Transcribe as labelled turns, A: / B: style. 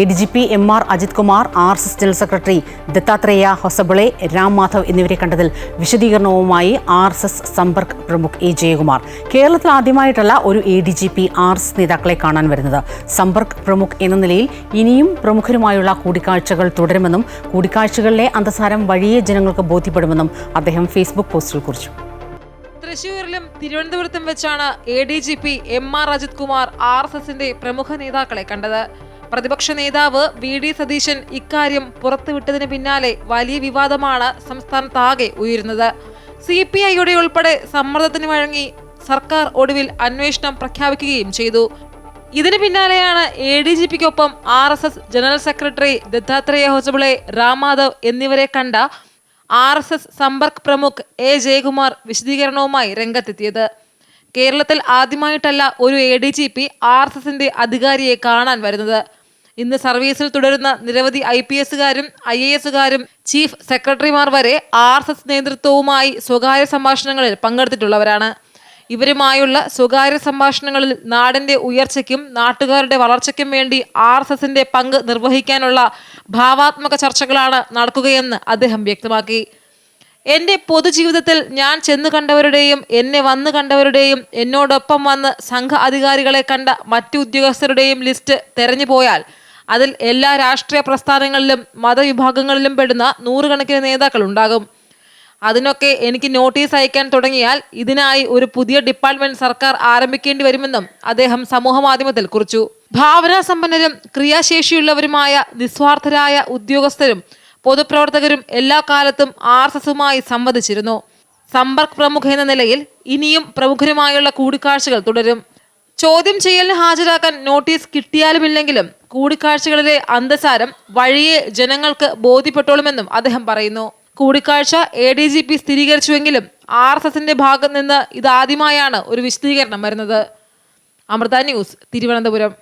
A: A D G P M R Ajith Kumar R S S general secretary Dattatreya Hosabale Ram Madhav എന്നിവരെ കണ്ടതിൽ വിശദീകരണവുമായി R S S Sampark Pramukh A Jayakumar കേരളത്തിൽ ആദ്യമായിട്ടല്ല ഒരു A D G P R S നേതാക്കളെ കാണാൻ വരുന്നത്. സമ്പർക്ക് പ്രമുഖ് എന്ന നിലയിൽ ഇനിയും പ്രമുഖരുമായുള്ള കൂടിക്കാഴ്ചകൾ തുടരുമെന്നും കൂടിക്കാഴ്ചകളിലെ അന്തസാരം വഴിയെ ജനങ്ങൾക്ക് ബോധ്യപ്പെടുമെന്നും അദ്ദേഹം ഫേസ്ബുക്ക് പോസ്റ്റിൽ കുറിച്ചു.
B: തൃശൂരിലും തിരുവനന്തപുരത്തും വെച്ചാണ് A D G P M R Ajith Kumar R S എസിന്റെ പ്രമുഖ നേതാക്കളെ കണ്ടത്. പ്രതിപക്ഷ നേതാവ് വി ഡി സതീശൻ ഇക്കാര്യം പുറത്തുവിട്ടതിന് പിന്നാലെ വലിയ വിവാദമാണ് സംസ്ഥാനത്താകെ ഉയരുന്നത്. സി പി ഐയുടെ ഉൾപ്പെടെ സമ്മർദ്ദത്തിന് വഴങ്ങി സർക്കാർ ഒടുവിൽ അന്വേഷണം പ്രഖ്യാപിക്കുകയും ചെയ്തു. ഇതിന് പിന്നാലെയാണ് A D G പിക്കൊപ്പം R S S general secretary Dattatreya Hosabale Ram Madhav എന്നിവരെ കണ്ട R S S Sampark Pramukh A Jayakumar വിശദീകരണവുമായി രംഗത്തെത്തിയത്. കേരളത്തിൽ ആദ്യമായിട്ടല്ല ഒരു A D G P R S എസിന്റെ അധികാരിയെ കാണാൻ വരുന്നത്. ഇന്ന് സർവീസിൽ തുടരുന്ന നിരവധി ഐ പി എസുകാരും ഐ എ എസുകാരും ചീഫ് സെക്രട്ടറിമാർ വരെ ആർ എസ് എസ് നേതൃത്വവുമായി സ്വകാര്യ സംഭാഷണങ്ങളിൽ പങ്കെടുത്തിട്ടുള്ളവരാണ്. ഇവരുമായുള്ള സ്വകാര്യ സംഭാഷണങ്ങളിൽ നാടിന്റെ ഉയർച്ചയ്ക്കും നാട്ടുകാരുടെ വളർച്ചയ്ക്കും വേണ്ടി ആർ എസ് എസിന്റെ പങ്ക് നിർവഹിക്കാനുള്ള ഭാവാത്മക ചർച്ചകളാണ് നടക്കുകയെന്ന് അദ്ദേഹം വ്യക്തമാക്കി. എന്റെ പൊതുജീവിതത്തിൽ ഞാൻ ചെന്നു കണ്ടവരുടെയും എന്നെ വന്നു കണ്ടവരുടെയും എന്നോടൊപ്പം വന്ന് സംഘ അധികാരികളെ കണ്ട മറ്റു ഉദ്യോഗസ്ഥരുടെയും ലിസ്റ്റ് തെരഞ്ഞു പോയാൽ അതിൽ എല്ലാ രാഷ്ട്രീയ പ്രസ്ഥാനങ്ങളിലും മതവിഭാഗങ്ങളിലും പെടുന്ന നൂറുകണക്കിന് നേതാക്കൾ ഉണ്ടാകും അതിനൊക്കെ എനിക്ക് നോട്ടീസ് അയക്കാൻ തുടങ്ങിയാൽ ഇതിനായി ഒരു പുതിയ ഡിപ്പാർട്ട്മെന്റ് സർക്കാർ ആരംഭിക്കേണ്ടി വരുമെന്നും അദ്ദേഹം സമൂഹമാധ്യമത്തിൽ കുറിച്ചു. ഭാവനാ സമ്പന്നരും ക്രിയാശേഷിയുള്ളവരുമായ നിസ്വാർത്ഥരായ ഉദ്യോഗസ്ഥരും പൊതുപ്രവർത്തകരും എല്ലാ കാലത്തും ആർ എസ് എസുമായി സംവദിച്ചിരുന്നു. സമ്പർക്ക് പ്രമുഖ എന്ന നിലയിൽ ഇനിയും പ്രമുഖരുമായുള്ള കൂടിക്കാഴ്ചകൾ തുടരും. ചോദ്യം ചെയ്യലിന് ഹാജരാക്കാൻ നോട്ടീസ് കിട്ടിയാലുമില്ലെങ്കിലും കൂടിക്കാഴ്ചകളിലെ അന്തസാരം വഴിയെ ജനങ്ങൾക്ക് ബോധ്യപ്പെട്ടോളുമെന്നും അദ്ദേഹം പറയുന്നു. കൂടിക്കാഴ്ച എ ഡി ജി പി സ്ഥിരീകരിച്ചുവെങ്കിലും ആർ എസ് എസിന്റെ ഭാഗത്ത് നിന്ന് ഇതാദ്യമായാണ് ഒരു വിശദീകരണം വരുന്നത്. അമൃത ന്യൂസ് തിരുവനന്തപുരം.